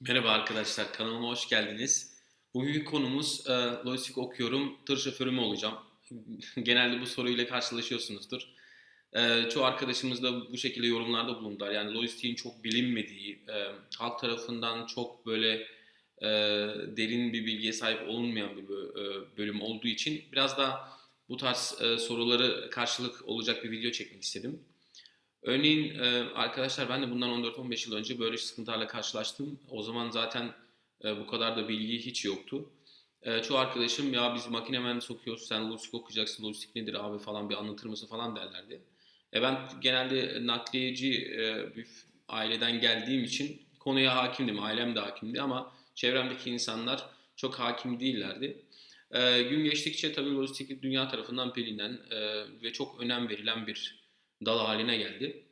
Merhaba arkadaşlar, kanalıma hoş geldiniz. Bugünkü konumuz e, lojistik okuyorum, tır şoförü mü olacağım? Genelde bu soruyla karşılaşıyorsunuzdur. E, çoğu arkadaşımız da bu şekilde yorumlarda bulundular. Yani lojistiğin çok bilinmediği, e, halk tarafından çok böyle e, derin bir bilgiye sahip olunmayan bir e, bölüm olduğu için biraz da bu tarz e, soruları karşılık olacak bir video çekmek istedim. Örneğin e, arkadaşlar ben de bundan 14-15 yıl önce böyle sıkıntılarla karşılaştım. O zaman zaten e, bu kadar da bilgi hiç yoktu. E, çoğu arkadaşım ya biz makine mühendisi okuyoruz sen lojistik okuyacaksın lojistik nedir abi falan bir anlatır mısın falan derlerdi. E, ben genelde nakliyeci bir aileden geldiğim için konuya hakimdim. Ailem de hakimdi ama çevremdeki insanlar çok hakim değillerdi. Gün geçtikçe tabii lojistik dünya tarafından bilinen ve çok önem verilen bir dal haline geldi.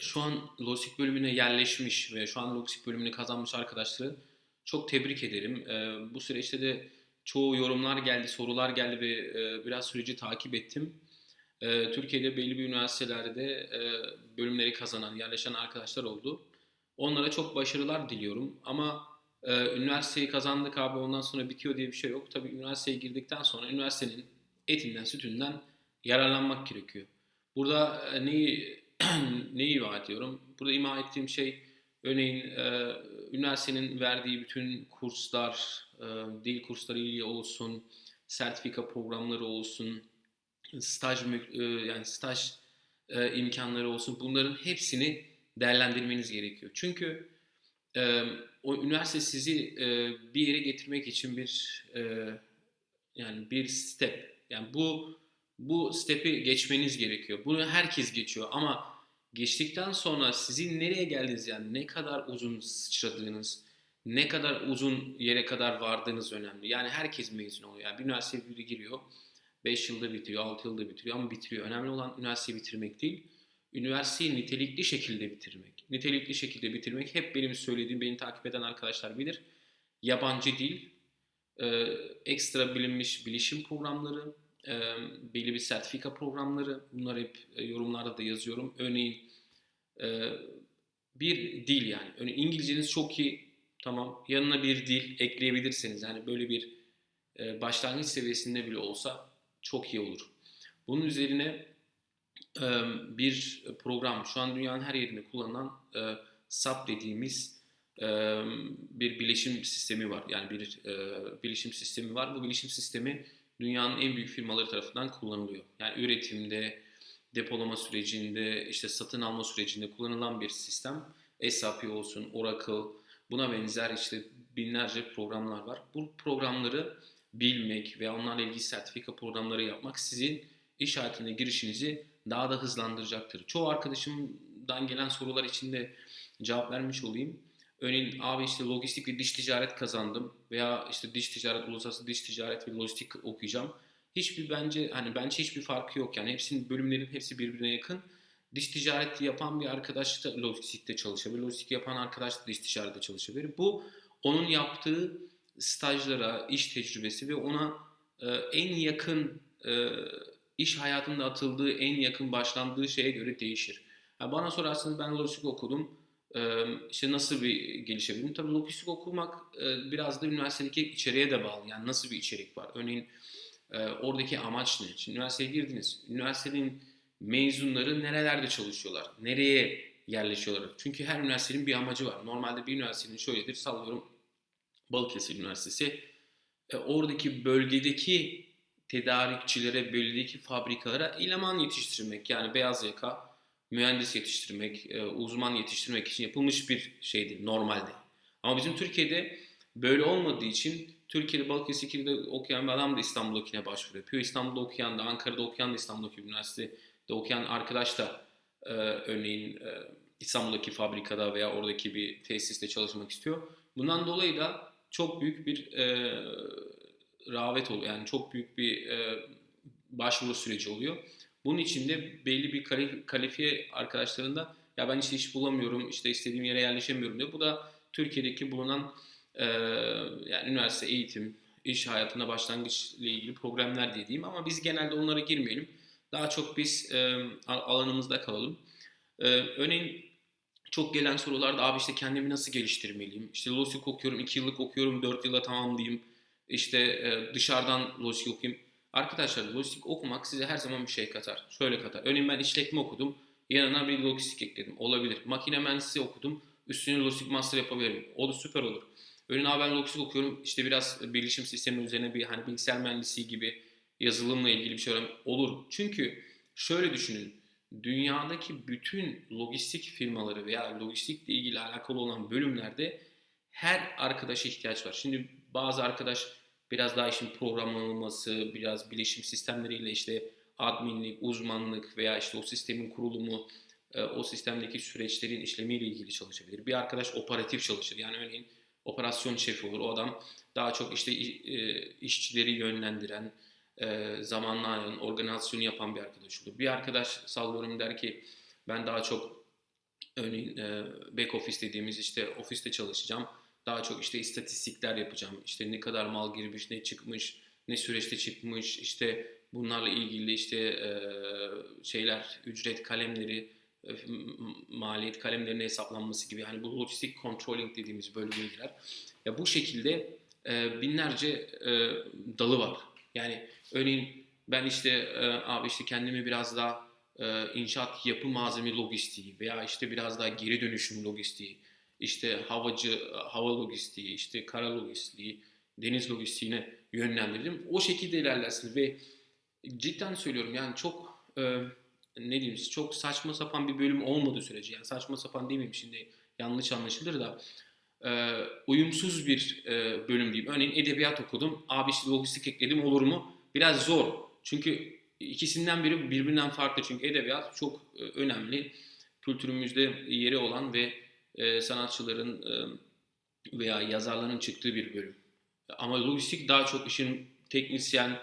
Şu an lojistik bölümüne yerleşmiş ve şu an lojistik bölümünü kazanmış arkadaşları çok tebrik ederim. Ee, bu süreçte de çoğu yorumlar geldi, sorular geldi ve e, biraz süreci takip ettim. Ee, Türkiye'de belli bir üniversitelerde e, bölümleri kazanan, yerleşen arkadaşlar oldu. Onlara çok başarılar diliyorum ama e, üniversiteyi kazandık abi ondan sonra bitiyor diye bir şey yok. Tabii üniversiteye girdikten sonra üniversitenin etinden, sütünden yararlanmak gerekiyor. Burada e, neyi neyi ima ediyorum? Burada ima ettiğim şey örneğin e, üniversitenin verdiği bütün kurslar, e, dil kursları olsun, sertifika programları olsun, staj e, yani staj e, imkanları olsun. Bunların hepsini değerlendirmeniz gerekiyor. Çünkü e, o üniversite sizi e, bir yere getirmek için bir e, yani bir step. Yani bu bu step'i geçmeniz gerekiyor. Bunu herkes geçiyor ama geçtikten sonra sizin nereye geldiğiniz yani ne kadar uzun sıçradığınız, ne kadar uzun yere kadar vardığınız önemli. Yani herkes mezun oluyor. Yani bir üniversiteye biri giriyor, 5 yılda bitiyor, 6 yılda bitiriyor ama bitiriyor. Önemli olan üniversiteyi bitirmek değil, üniversiteyi nitelikli şekilde bitirmek. Nitelikli şekilde bitirmek hep benim söylediğim, beni takip eden arkadaşlar bilir. Yabancı dil, ekstra bilinmiş bilişim programları, e, belli bir sertifika programları. Bunlar hep e, yorumlarda da yazıyorum. Örneğin e, bir dil yani. Örneğin İngilizceniz çok iyi. Tamam. Yanına bir dil ekleyebilirseniz yani böyle bir e, başlangıç seviyesinde bile olsa çok iyi olur. Bunun üzerine e, bir program şu an dünyanın her yerinde kullanılan e, SAP dediğimiz bir bilişim sistemi var. Yani bir e, bilişim sistemi var. Bu bilişim sistemi dünyanın en büyük firmaları tarafından kullanılıyor. Yani üretimde, depolama sürecinde, işte satın alma sürecinde kullanılan bir sistem. SAP olsun, Oracle, buna benzer işte binlerce programlar var. Bu programları bilmek ve onlarla ilgili sertifika programları yapmak sizin iş hayatına girişinizi daha da hızlandıracaktır. Çoğu arkadaşımdan gelen sorular için de cevap vermiş olayım. Örneğin abi işte lojistik ve dış ticaret kazandım veya işte dış ticaret, uluslararası dış ticaret ve lojistik okuyacağım. Hiçbir bence hani bence hiçbir farkı yok yani hepsinin bölümlerin hepsi birbirine yakın. Dış ticaret yapan bir arkadaş da lojistikte çalışabilir. Lojistik yapan arkadaş da dış ticarette çalışabilir. Bu onun yaptığı stajlara, iş tecrübesi ve ona e, en yakın e, iş hayatında atıldığı, en yakın başlandığı şeye göre değişir. Yani bana sorarsanız ben lojistik okudum işte nasıl bir gelişebilirim? Tabii lojistik okumak biraz da üniversitedeki içeriğe de bağlı. Yani nasıl bir içerik var? Örneğin oradaki amaç ne? Şimdi üniversiteye girdiniz. Üniversitenin mezunları nerelerde çalışıyorlar? Nereye yerleşiyorlar? Çünkü her üniversitenin bir amacı var. Normalde bir üniversitenin şöyledir. Sallıyorum Balıkesir Üniversitesi. Oradaki bölgedeki tedarikçilere, bölgedeki fabrikalara eleman yetiştirmek. Yani beyaz yaka, mühendis yetiştirmek, e, uzman yetiştirmek için yapılmış bir şeydi normalde. Ama bizim Türkiye'de böyle olmadığı için Türkiye'de Balıkesir'de okuyan bir adam da İstanbul'dakine başvuru yapıyor. İstanbul'da okuyan da, Ankara'da okuyan da İstanbul'daki üniversitede okuyan arkadaş da e, örneğin e, İstanbul'daki fabrikada veya oradaki bir tesiste çalışmak istiyor. Bundan dolayı da çok büyük bir e, rağbet oluyor. Yani çok büyük bir e, başvuru süreci oluyor. Bunun için de belli bir kalifiye arkadaşlarında ya ben işte iş bulamıyorum, işte istediğim yere yerleşemiyorum diyor. Bu da Türkiye'deki bulunan e, yani üniversite eğitim, iş hayatına başlangıç ile ilgili problemler dediğim ama biz genelde onlara girmeyelim. Daha çok biz e, alanımızda kalalım. E, örneğin çok gelen sorularda abi işte kendimi nasıl geliştirmeliyim? İşte lojistik okuyorum, 2 yıllık okuyorum, 4 yıla tamamlayayım. İşte e, dışarıdan lojistik okuyayım. Arkadaşlar lojistik okumak size her zaman bir şey katar. Şöyle katar. Örneğin ben işletme okudum. Yanına bir lojistik ekledim. Olabilir. Makine mühendisliği okudum. Üstüne lojistik master yapabilirim. O da süper olur. Örneğin abi ben lojistik okuyorum. İşte biraz bilişim sistemi üzerine bir hani bilgisayar mühendisliği gibi yazılımla ilgili bir şey olur. Çünkü şöyle düşünün. Dünyadaki bütün lojistik firmaları veya lojistikle ilgili alakalı olan bölümlerde her arkadaşa ihtiyaç var. Şimdi bazı arkadaş biraz daha işin programlanması, biraz bilişim sistemleriyle işte adminlik, uzmanlık veya işte o sistemin kurulumu, e, o sistemdeki süreçlerin işlemiyle ilgili çalışabilir. Bir arkadaş operatif çalışır. Yani örneğin operasyon şefi olur. O adam daha çok işte e, işçileri yönlendiren, e, zamanlayan, organizasyonu yapan bir arkadaş olur. Bir arkadaş sallıyorum der ki ben daha çok örneğin back office dediğimiz işte ofiste çalışacağım daha çok işte istatistikler yapacağım. İşte ne kadar mal girmiş, ne çıkmış, ne süreçte çıkmış, işte bunlarla ilgili işte e, şeyler, ücret kalemleri, e, maliyet kalemlerinin hesaplanması gibi. Hani bu logistik controlling dediğimiz bölüme girer. Ya bu şekilde e, binlerce dalı var. Yani örneğin ben işte abi işte kendimi biraz daha inşaat yapı malzeme logistiği veya işte biraz daha geri dönüşüm logistiği işte havacı, hava logistiği, işte kara logistiği, deniz logistiğine yönlendirdim. O şekilde ilerlersin ve cidden söylüyorum yani çok e, ne diyeyim çok saçma sapan bir bölüm olmadığı sürece yani saçma sapan demeyeyim şimdi yanlış anlaşılır da e, uyumsuz bir e, bölüm diyeyim. Örneğin edebiyat okudum. Abi işte lojistik ekledim olur mu? Biraz zor. Çünkü ikisinden biri birbirinden farklı. Çünkü edebiyat çok e, önemli. Kültürümüzde yeri olan ve e, sanatçıların e, veya yazarların çıktığı bir bölüm. Ama lojistik daha çok işin teknisyen,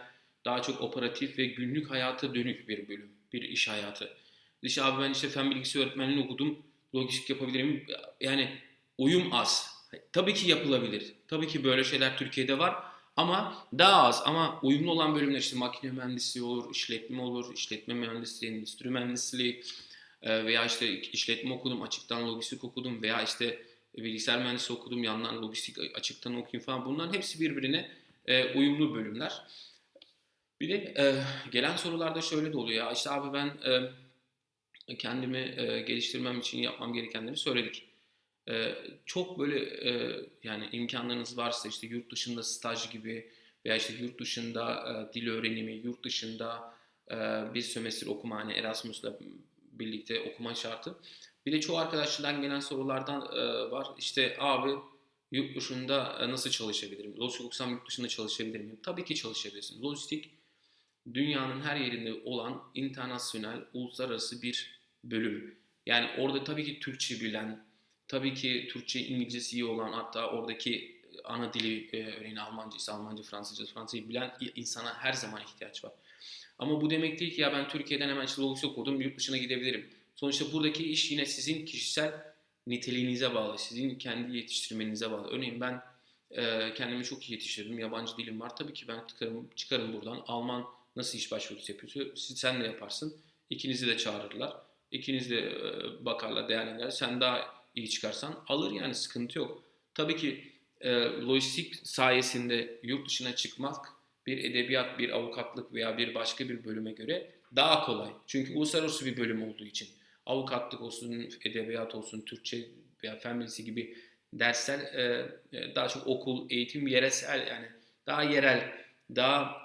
daha çok operatif ve günlük hayata dönük bir bölüm, bir iş hayatı. İşte abi ben işte fen bilgisi öğretmenliğini okudum, lojistik yapabilirim. Yani uyum az. Tabii ki yapılabilir. Tabii ki böyle şeyler Türkiye'de var ama daha az. Ama uyumlu olan bölümler işte makine mühendisliği olur, işletme olur, işletme mühendisliği, endüstri mühendisliği, veya işte işletme okudum, açıktan lojistik okudum veya işte bilgisayar mühendisi okudum, yandan lojistik açıktan okuyayım falan. Bunların hepsi birbirine e, uyumlu bölümler. Bir de e, gelen sorularda şöyle de oluyor ya işte abi ben e, kendimi geliştirmem için yapmam gerekenleri söyledik. Çok böyle yani imkanlarınız varsa işte yurt dışında staj gibi veya işte yurt dışında dil öğrenimi, yurt dışında bir sömestr okuma hani Erasmus'la birlikte okuma şartı. Bir de çoğu arkadaşlardan gelen sorulardan e, var. İşte abi yurt dışında e, nasıl çalışabilirim? Lojistik okusam yurt dışında çalışabilir miyim? Tabii ki çalışabilirsin. Lojistik dünyanın her yerinde olan internasyonel, uluslararası bir bölüm. Yani orada tabii ki Türkçe bilen, tabii ki Türkçe, İngilizcesi iyi olan hatta oradaki ana dili e, örneğin Almanca ise Almanca, Fransızca, Fransızca bilen insana her zaman ihtiyaç var. Ama bu demek değil ki ya ben Türkiye'den hemen lojistik okudum yurt dışına gidebilirim. Sonuçta buradaki iş yine sizin kişisel niteliğinize bağlı. Sizin kendi yetiştirmenize bağlı. Örneğin ben e, kendimi çok iyi yetiştirdim. Yabancı dilim var. Tabii ki ben çıkarım, çıkarım buradan. Alman nasıl iş başvurusu yapıyor? Siz, sen de yaparsın. İkinizi de çağırırlar. İkiniz de e, bakarlar, değerlendirirler. Sen daha iyi çıkarsan alır yani sıkıntı yok. Tabii ki e, lojistik sayesinde yurt dışına çıkmak bir edebiyat, bir avukatlık veya bir başka bir bölüme göre daha kolay. Çünkü uluslararası bir bölüm olduğu için. Avukatlık olsun, edebiyat olsun, Türkçe veya fen bilgisi gibi dersler e, e, daha çok okul, eğitim yeresel yani daha yerel, daha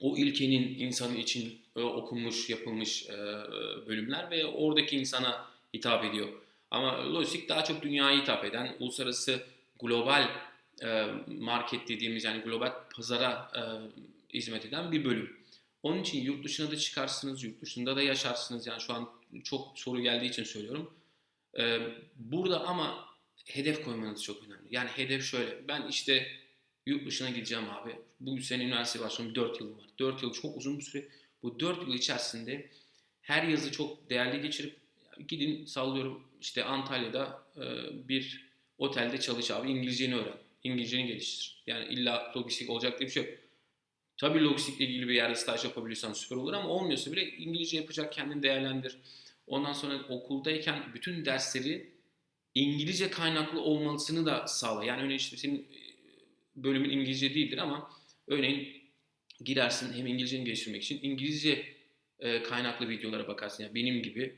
o ilkenin insanı için e, okunmuş, yapılmış bölümler ve oradaki insana hitap ediyor. Ama lojistik daha çok dünyaya hitap eden, uluslararası global market dediğimiz yani global pazara e, hizmet eden bir bölüm. Onun için yurt dışına da çıkarsınız, yurt dışında da yaşarsınız. Yani şu an çok soru geldiği için söylüyorum. E, burada ama hedef koymanız çok önemli. Yani hedef şöyle, ben işte yurt dışına gideceğim abi. Bu sene üniversite başlıyorum, 4 yıl var. 4 yıl çok uzun bir süre. Bu 4 yıl içerisinde her yazı çok değerli geçirip gidin sallıyorum işte Antalya'da bir otelde çalış abi İngilizceni öğren. İngilizceni geliştir. Yani illa lojistik olacak diye bir şey yok. Tabii lojistikle ilgili bir yerde staj yapabiliyorsan süper olur ama olmuyorsa bile İngilizce yapacak kendini değerlendir. Ondan sonra okuldayken bütün dersleri İngilizce kaynaklı olmasını da sağla. Yani örneğin işte senin e, bölümün İngilizce değildir ama örneğin girersin hem İngilizceni geliştirmek için İngilizce e, kaynaklı videolara bakarsın. Yani benim gibi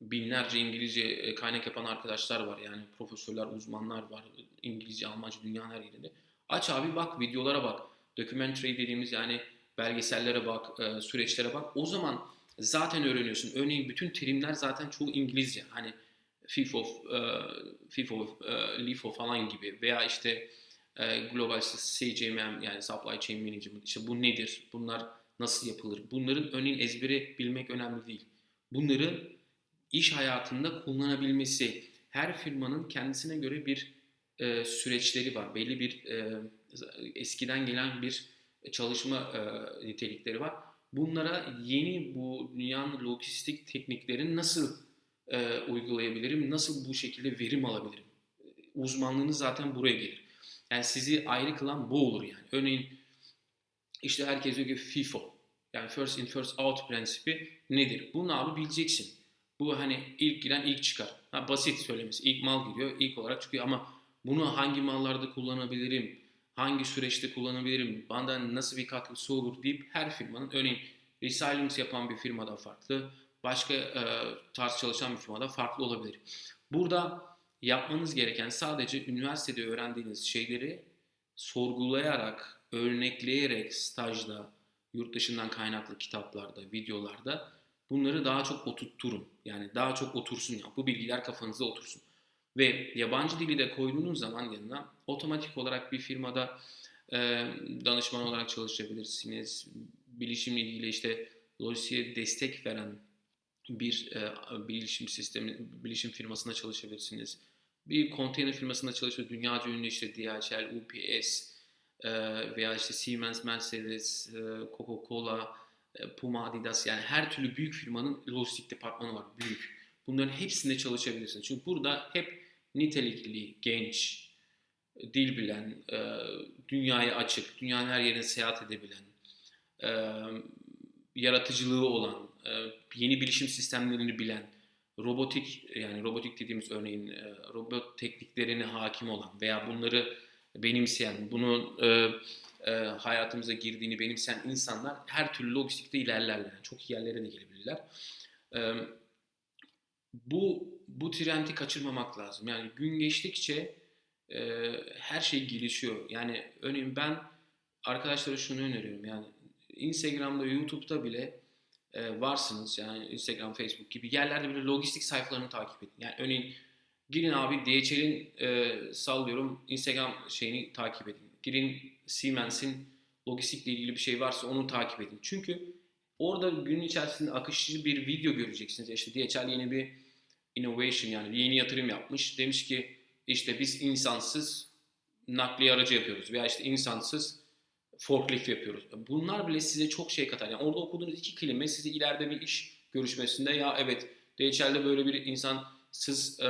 binlerce İngilizce e, kaynak yapan arkadaşlar var. Yani profesörler, uzmanlar var. İngilizce, Almanca dünyanın her yerinde. Aç abi bak, videolara bak. Documentary dediğimiz yani belgesellere bak, e, süreçlere bak. O zaman zaten öğreniyorsun. Örneğin bütün terimler zaten çoğu İngilizce. Hani FIFO, e, FIFO, e, LIFO falan gibi veya işte e, Global CJMM yani Supply Chain Management. İşte bu nedir? Bunlar nasıl yapılır? Bunların örneğin ezberi bilmek önemli değil. Bunları iş hayatında kullanabilmesi, her firmanın kendisine göre bir e, süreçleri var. Belli bir e, eskiden gelen bir çalışma e, nitelikleri var. Bunlara yeni bu dünyanın lojistik tekniklerini nasıl e, uygulayabilirim, nasıl bu şekilde verim alabilirim? Uzmanlığınız zaten buraya gelir. Yani sizi ayrı kılan bu olur yani. Örneğin işte herkes diyor ki FIFO. Yani first in first out prensibi nedir? Bunu abi bileceksin. Bu hani ilk giren ilk çıkar. Ha, basit söylemesi. İlk mal gidiyor, ilk olarak çıkıyor ama bunu hangi mallarda kullanabilirim? Hangi süreçte kullanabilirim? Bana nasıl bir katkısı olur deyip her firmanın örneğin resilience yapan bir firmada farklı, başka e, tarz çalışan bir firmada farklı olabilir. Burada yapmanız gereken sadece üniversitede öğrendiğiniz şeyleri sorgulayarak, örnekleyerek stajda, yurt dışından kaynaklı kitaplarda, videolarda bunları daha çok oturtturun. Yani daha çok otursun ya. Bu bilgiler kafanızda otursun. Ve yabancı dili de koyduğunuz zaman yanına otomatik olarak bir firmada e, danışman olarak çalışabilirsiniz. Bilişimle ilgili işte lojistiğe destek veren bir e, bilişim sistemi, bilişim firmasında çalışabilirsiniz. Bir konteyner firmasında çalışabilir. Dünyaca ünlü işte DHL, UPS e, veya işte Siemens, Mercedes, e, Coca-Cola, e, Puma, Adidas yani her türlü büyük firmanın lojistik departmanı var. Büyük. Bunların hepsinde çalışabilirsin. Çünkü burada hep nitelikli, genç, dil bilen, e, dünyaya açık, dünyanın her yerine seyahat edebilen, e, yaratıcılığı olan, e, yeni bilişim sistemlerini bilen, robotik yani robotik dediğimiz örneğin e, robot tekniklerine hakim olan veya bunları benimseyen, bunu e, e, hayatımıza girdiğini benimseyen insanlar her türlü lojistikte ilerlerler. Yani çok iyi yerlere de gelebilirler. E, bu bu trendi kaçırmamak lazım. Yani gün geçtikçe e, her şey gelişiyor. Yani örneğin ben arkadaşlara şunu öneriyorum. Yani Instagram'da, YouTube'da bile e, varsınız. Yani Instagram, Facebook gibi yerlerde bile lojistik sayfalarını takip edin. Yani örneğin girin abi DHL'in e, sallıyorum Instagram şeyini takip edin. Girin Siemens'in lojistikle ilgili bir şey varsa onu takip edin. Çünkü orada günün içerisinde akışçı bir video göreceksiniz. İşte DHL yeni bir innovation yani yeni yatırım yapmış. Demiş ki işte biz insansız nakliye aracı yapıyoruz veya işte insansız forklift yapıyoruz. Bunlar bile size çok şey katar. Yani orada okuduğunuz iki kelime size ileride bir iş görüşmesinde ya evet DHL'de böyle bir insansız e,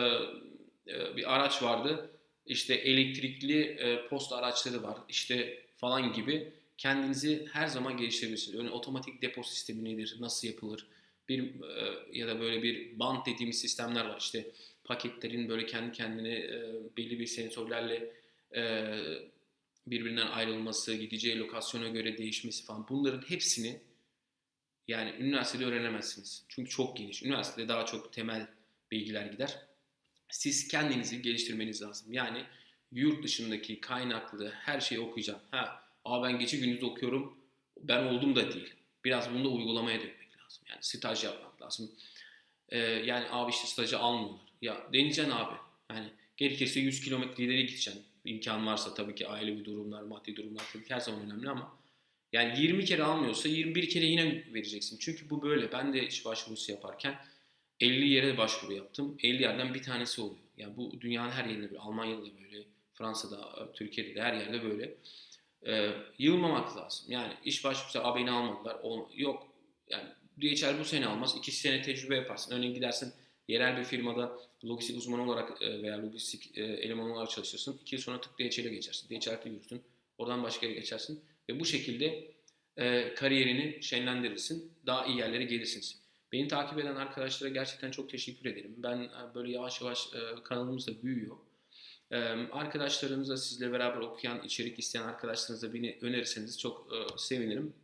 e, bir araç vardı. İşte elektrikli e, posta araçları var. İşte falan gibi kendinizi her zaman geliştirebilirsiniz. Örneğin otomatik depo sistemi nedir? Nasıl yapılır? Bir e, ya da böyle bir band dediğimiz sistemler var. İşte paketlerin böyle kendi kendine e, belli bir sensörlerle e, birbirinden ayrılması, gideceği lokasyona göre değişmesi falan bunların hepsini yani üniversitede öğrenemezsiniz. Çünkü çok geniş. Üniversitede daha çok temel bilgiler gider. Siz kendinizi geliştirmeniz lazım. Yani yurt dışındaki kaynaklı her şeyi okuyacağım. Ha, aa ben gece gündüz okuyorum. Ben oldum da değil. Biraz bunu da uygulamaya dökmek lazım. Yani staj yapmak lazım. Ee, yani abi işte stajı almıyorlar. Ya deneyeceksin abi. Yani gerekirse 100 kilometre ileri gideceksin. İmkan varsa tabii ki ailevi durumlar, maddi durumlar tabii ki her zaman önemli ama yani 20 kere almıyorsa 21 kere yine vereceksin. Çünkü bu böyle. Ben de iş başvurusu yaparken 50 yere başvuru yaptım. 50 yerden bir tanesi oluyor. Yani bu dünyanın her yerinde böyle. Almanya'da böyle, Fransa'da, Türkiye'de de her yerde böyle. Ee, yılmamak lazım. Yani iş başvurusu, a beni almadılar. O, yok. Yani DHL bu sene almaz. iki sene tecrübe yaparsın. Örneğin gidersin yerel bir firmada lojistik uzmanı olarak e, veya lojistik e, eleman olarak çalışırsın. İki yıl sonra tık DHL'e geçersin. DHL'de yürürsün. Oradan başka yere geçersin. Ve bu şekilde e, kariyerini şenlendirirsin. Daha iyi yerlere gelirsiniz. Beni takip eden arkadaşlara gerçekten çok teşekkür ederim. Ben e, böyle yavaş yavaş kanalımız da büyüyor. E, arkadaşlarınıza sizle beraber okuyan, içerik isteyen arkadaşlarınıza beni önerirseniz çok sevinirim.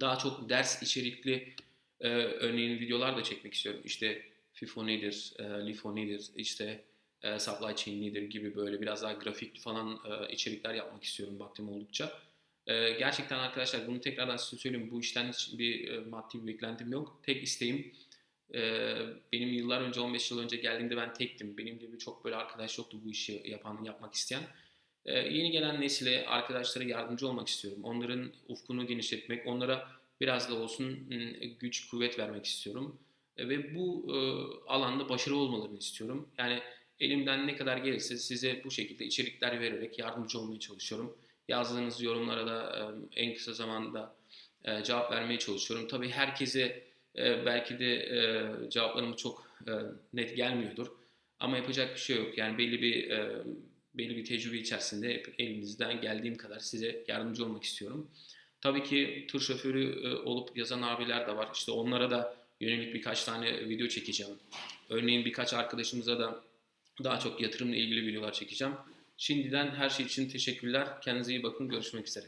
Daha çok ders içerikli e, örneğin videolar da çekmek istiyorum. İşte FIFO nedir, e, LIFO nedir, işte e, supply chain nedir gibi böyle biraz daha grafikli falan e, içerikler yapmak istiyorum vaktim oldukça. E, gerçekten arkadaşlar bunu tekrardan size söyleyeyim. Bu işten hiç bir e, maddi bir beklentim yok. Tek isteğim e, benim yıllar önce 15 yıl önce geldiğimde ben tektim. Benim gibi çok böyle arkadaş yoktu bu işi yapan, yapmak isteyen. E, yeni gelen nesile, arkadaşlara yardımcı olmak istiyorum. Onların ufkunu genişletmek, onlara biraz da olsun güç, kuvvet vermek istiyorum. E, ve bu alanda başarılı olmalarını istiyorum. Yani elimden ne kadar gelirse size bu şekilde içerikler vererek yardımcı olmaya çalışıyorum. Yazdığınız yorumlara da en kısa zamanda e, cevap vermeye çalışıyorum. Tabii herkese e, belki de cevaplarım çok net gelmiyordur. Ama yapacak bir şey yok. Yani belli bir belli bir tecrübe içerisinde elimizden geldiğim kadar size yardımcı olmak istiyorum. Tabii ki tır şoförü e, olup yazan abiler de var. İşte onlara da yönelik birkaç tane video çekeceğim. Örneğin birkaç arkadaşımıza da daha çok yatırımla ilgili videolar çekeceğim. Şimdiden her şey için teşekkürler. Kendinize iyi bakın. Görüşmek üzere.